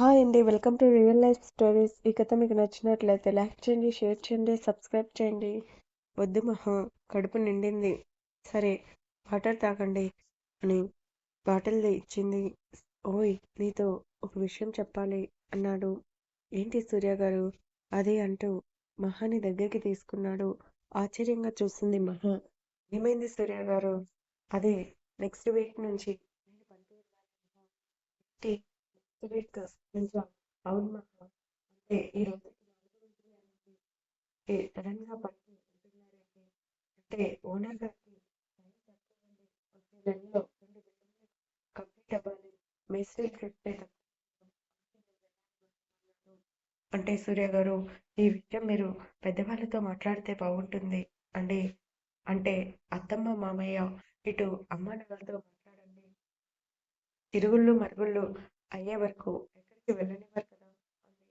Hi అండి. Welcome to real life stories. ఈ కథ మీకు నచ్చినట్లయితే లైక్ చేయండి షేర్ చేయండి సబ్స్క్రైబ్ చేయండి. వద్దు మహా కడుపు నిండింది. సరే వాటర్ తాగండి అని బాటిల్ ఇచ్చింది. ఓయ్ నీతో ఒక విషయం చెప్పాలి అన్నాడు. ఏంటి సూర్య గారు? అది అంటూ మహాని దగ్గరికి తీసుకున్నాడు. ఆశ్చర్యంగా చూసింది మహా. ఏమైంది సూర్య గారు? అదే నెక్స్ట్ వీక్ నుంచి అవును అంటే ఈ రోజు సడన్గా అంటే ఓనర్ గారికి నెలలో రెండు కంప్లీట్ అవ్వాలి. అంటే సూర్య గారు ఈ విషయం మీరు పెద్దవాళ్ళతో మాట్లాడితే బాగుంటుంది. అండి అంటే అత్తమ్మ మామయ్య ఇటు అమ్మ నాన్నలతో మాట్లాడండి. తిరుగుళ్ళు మరుగుళ్ళు అయ్యే వరకు ఎక్కడికి వెళ్ళనివ్వరు కదా. అంది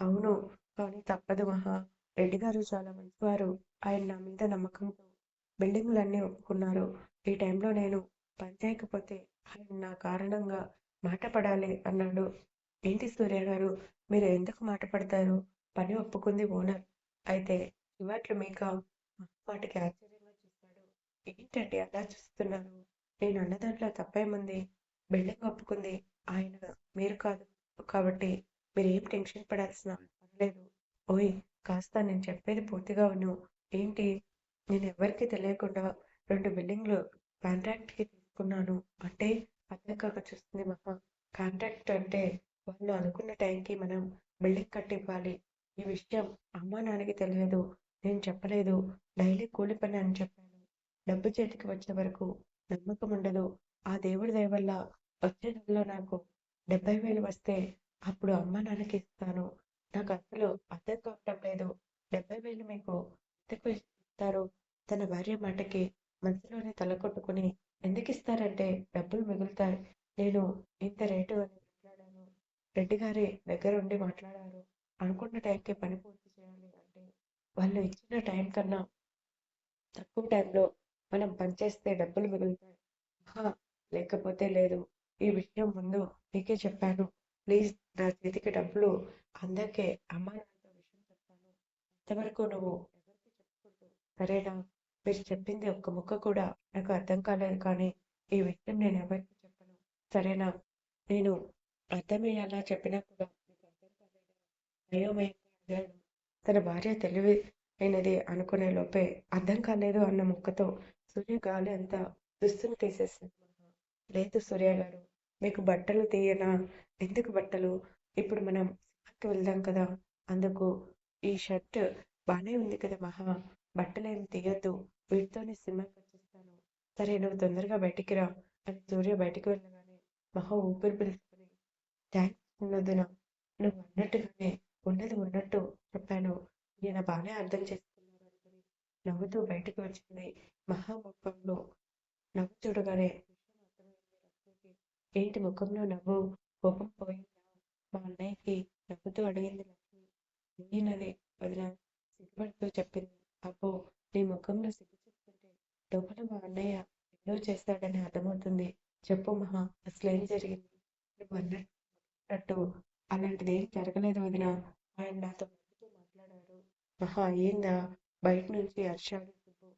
అవును కానీ తప్పదు మహా. రెడ్డి గారు చాలా మంచివారు. ఆయన నా మీద నమ్మకంతో బిల్డింగ్లన్నీ ఒప్పుకున్నారు. ఈ టైంలో నేను పని చేయకపోతే ఆయన నా కారణంగా మాట పడాలి అన్నాడు. ఏంటి సూర్య గారు? మీరు ఎందుకు మాట పడతారు పని ఒప్పుకుంది ఓనర్. అయితే ఇవాట్లు మీక వాటికి ఆశ్చర్యంగా చూస్తాడు ఏంటండి అలా చూస్తున్నారు? నేను అన్న దాంట్లో తప్పేముంది? బిల్డింగ్ ఒప్పుకుంది. ఆయన మీరు కాదు. కాబట్టి మీరు ఏం టెన్షన్ పడాల్సిన లేదు. ఓయ్ కాస్త నేను చెప్పేది పూర్తిగా విను. ఏంటి? నేను ఎవరికి తెలియకుండా రెండు బిల్డింగ్లు కాంట్రాక్ట్కి తీసుకున్నాను. అంటే అర్థం కాక చూస్తుంది మహా. కాంట్రాక్ట్ అంటే వాళ్ళు అనుకున్న టైంకి మనం బిల్డింగ్ కట్టివ్వాలి. ఈ విషయం అమ్మా నాన్నకి తెలియదు. నేను చెప్పలేదు. డైలీ కూలి పని అని చెప్పాను. డబ్బు చేతికి వచ్చే వరకు నమ్మకం ఉండదు. ఆ దేవుడి దయ వల్ల వచ్చే నెలలో నాకు డెబ్బై వేలు వస్తే అప్పుడు అమ్మ నాన్నకి ఇస్తాను. నాకు అసలు అర్థం కావటం లేదు. డెబ్బై వేలు మీకు ఎందుకు ఇస్తారు? తన భార్య మాటకి మనసులోనే తల కొట్టుకుని ఎందుకు ఇస్తారంటే డబ్బులు మిగులుతాయి. నేను ఇంత రేటు అని మాట్లాడాను. రెడ్డి గారి దగ్గరుండి మాట్లాడారు. అనుకున్న టైంకి పని పూర్తి చేయాలి అంటే వాళ్ళు ఇచ్చిన టైం కన్నా తక్కువ టైంలో మనం పనిచేస్తే డబ్బులు మిగులుతాయి. ఆహా, లేకపోతే లేదు. ఈ విషయం ముందు నీకే చెప్పాను. ప్లీజ్ నా చేతికి డబ్బులు. అందరికే అమ్మ నాన్నతో విషయం చెప్తాను. ఇంతవరకు నువ్వు ఎవరికి చెప్పుకుంటూ సరేనా? మీరు చెప్పింది ఒక్క ముక్క కూడా నాకు అర్థం కాలేదు కానీ ఈ విషయం నేను ఎవరికి చెప్పను. సరేనా? నేను అర్థమయ్యేలా చెప్పినా కూడా నీకు అర్థం కాలేదు? అయోమయంగా తన భార్య తెలివి అయినది అనుకునే లోపే అర్థం కాలేదు అన్న ముక్కతో సూర్య గాలి అంతా దుస్తులు తీసేసింది. లేదు సూర్య గారు మీకు బట్టలు తీయనా? ఎందుకు బట్టలు? ఇప్పుడు మనం సినిమాకి వెళ్దాం కదా అందుకు ఈ షర్ట్ బాగానే ఉంది కదా మహా బట్టలు ఏం తీయద్దు వీటితోనే సినిమాకి వచ్చేస్తాను. సరే నువ్వు తొందరగా బయటికి రా అని సూర్య బయటికి వెళ్ళగానే మహా ఊపిరి పిలుచుకుని థ్యాంక్స్ ఉన్నదిన నువ్వు అన్నట్టుగానే ఉన్నది ఉన్నట్టు చెప్పాను ఈయన బాగానే అర్థం చేసుకున్నాను అనుకుని నవ్వుతూ బయటకు వచ్చింది మహా ముఖంలో నవ్వు చూడగానే ఏంటి ముఖంలో నవ్వు? కోపం పోయిందా? మా అన్నయ్యకి నవ్వుతూ అడిగింది లక్ష్మి. పోయినది వదిన సిగ్గుపడుతూ చెప్పింది. అబ్బో నీ ముఖంలో సిగ్గు చూస్తుంటే లోపల మా అన్నయ్య ఏదో చేస్తాడని అర్థమవుతుంది. చెప్పు మహా అసలు ఏం జరిగింది? నువ్వు అన్నట్టు అలాంటిది ఏం జరగలేదు వదిన. ఆయన నాతో నవ్వుతూ మాట్లాడారు? మహా ఏందా? బయట నుంచి హర్షాలు సుబ్బు.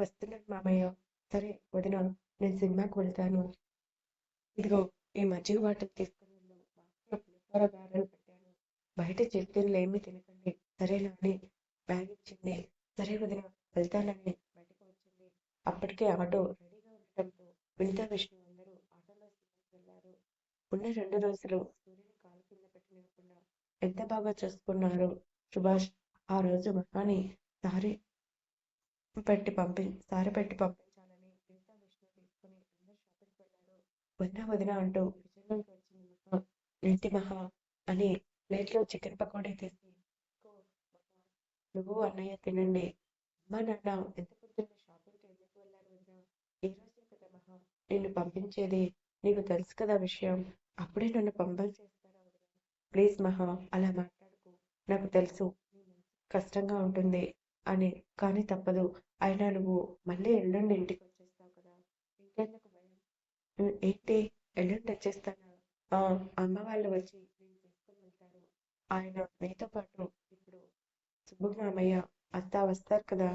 వస్తున్నాడు మామయ్య. సరే వదిన నేను సినిమాకి వెళ్తాను. ఇదిగో ఈ మజ్జిగ బాటిల్ తీసుకుని వెళ్ళు. పులిహోర గారెలు పెట్టాను. బయట చిరుతిళ్ళు ఏమీ తినకండి. సరేనా అని బ్యాగ్ ఇచ్చింది. సరే వదిన వెళ్తానని బయటకు వచ్చింది. అప్పటికే ఆటో రెడీగా ఉండటంతో వినిత విష్ణు అందరూ ఆటోలో వెళ్ళారు. ఉన్న రెండు రోజులు సూర్యుని కాలు కింద పెట్టనివ్వకుండా ఎంత బాగా చూసుకున్నారు సుభాష్. ఆ రోజు మహాని సారీ పెట్టి పంపి సారి పెట్టి పంపి వినిత విష్ణు తీసుకుని అందరూ షాపింగ్కి వెళ్ళారు వదిన వదిన అంటూ కిచెన్లోకి వచ్చింది మహా ఏంటి మహా అని ప్లేట్లో చికెన్ పకోడీ తీసి నువ్వు అన్నయ్య తినండి. అమ్మా నాన్న ఎంత పొద్దున్న షాపింగ్కి ఎందుకు వెళ్ళారు వదిన? ఈ రోజు కదా మహా. నిన్ను పంపించేది నీకు తెలుసు కదా విషయం. అప్పుడే నన్ను పంపల్ చేస్తారా ప్లీజ్ మహా అలా మాట్లాడుకు. నాకు తెలుసు కష్టంగా ఉంటుంది అని. కానీ తప్పదు. అయినా నువ్వు మళ్ళీ ఎల్లుండి ఇంటికి వచ్చేస్తావు కదా. ఇంకెందుకు ఏంటి? ఎల్లుండి వచ్చేస్తానా? ఆ, అమ్మ వాళ్ళు వచ్చి నిన్ను ఆయన మీతో పాటు ఇప్పుడు సుబ్బమామయ్య అత్త వస్తారు కదా?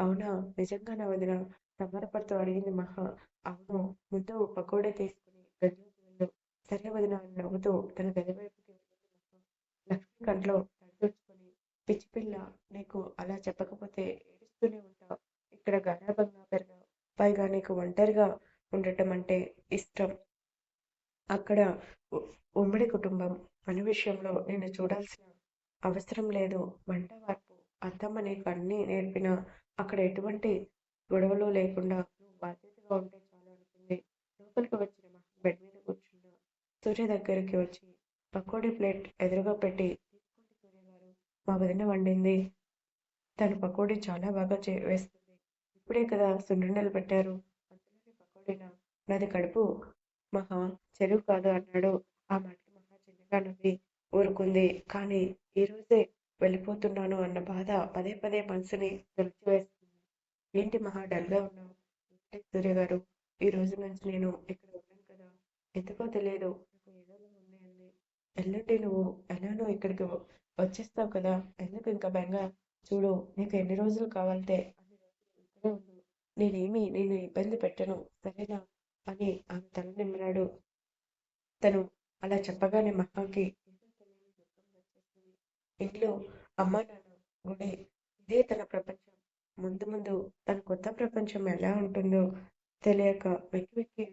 అవునా? నిజంగానా వదిన? సంబరపడుతూ అడిగింది మహా. అవును ముందు పకోడే తీసుకుని గదిలోకి వెళ్ళు. సరే వదిన నవ్వుతూ తన గది వైపుకి వెళ్ళింది లక్ష్మి కంట్లో తడితుడుచుకొని పిచ్చి పిల్ల నీకు అలా చెప్పకపోతే ఏడుస్తూనే ఉంటావు. ఇక్కడ గారాభంగా పెరిగావు. పైగా నీకు ఒంటరిగా ఉండటం అంటే ఇష్టం. అక్కడ ఉమ్మడి కుటుంబం. పని విషయంలో నేను చూడాల్సిన అవసరం లేదు. వంట వార్పు అత్తమ్మ నీకు అన్నీ నేర్పిన అక్కడ ఎటువంటి గొడవలు లేకుండా నువ్వు బాధ్యతగా ఉంటే చాలా అనుకుంది. లోపలికి వచ్చిన మహిళ బెడ్ మీద కూర్చున్న సూర్య దగ్గరికి వచ్చి పకోడీ ప్లేట్ ఎదురుగా పెట్టి తీసుకోండి సూర్య గారు మా వదిన వండింది. తను పకోడీ చాలా బాగా చే వేస్తుంది. ఇప్పుడే కదా సున్నుండలు పెట్టారు. అంతలోనే పకోడీనా? నాది కడుపు మహా చెరువు కాదు అన్నాడు. ఆ మాటకి మహా చిన్నగా నవ్వి ఊరుకుంది. కానీ ఈ రోజే వెళ్ళిపోతున్నాను అన్న బాధ పదే పదే మనసుని తొలిచివేస్తుంది ఏంటి మహా డల్గా ఉన్నావు? సూర్య గారు? ఈ రోజు నుంచి నేను ఇక్కడ ఉన్నాను కదా. ఎందుకో తెలియదు. నాకు ఏదోలా ఉంది అంది. ఎల్లుండి నువ్వు ఎలానో ఇక్కడికి వచ్చేస్తావు కదా. ఎందుకు ఇంకా బెంగ? చూడు నీకు ఎన్ని రోజులు కావాలంటే అన్ని రోజులు ఇక్కడే ఉండు. నేనేమి నేను ఇబ్బంది పెట్టను. సరేనా? అని ఆమె తల నిమ్మరాడు తను అలా చెప్పగానే మహాకి ఇంట్లో అమ్మ నాన్న గుడి ఇదే తన ప్రపంచం. ముందు ముందు తన కొత్త ప్రపంచం ఎలా ఉంటుందో తెలియక వెక్కి వెక్కి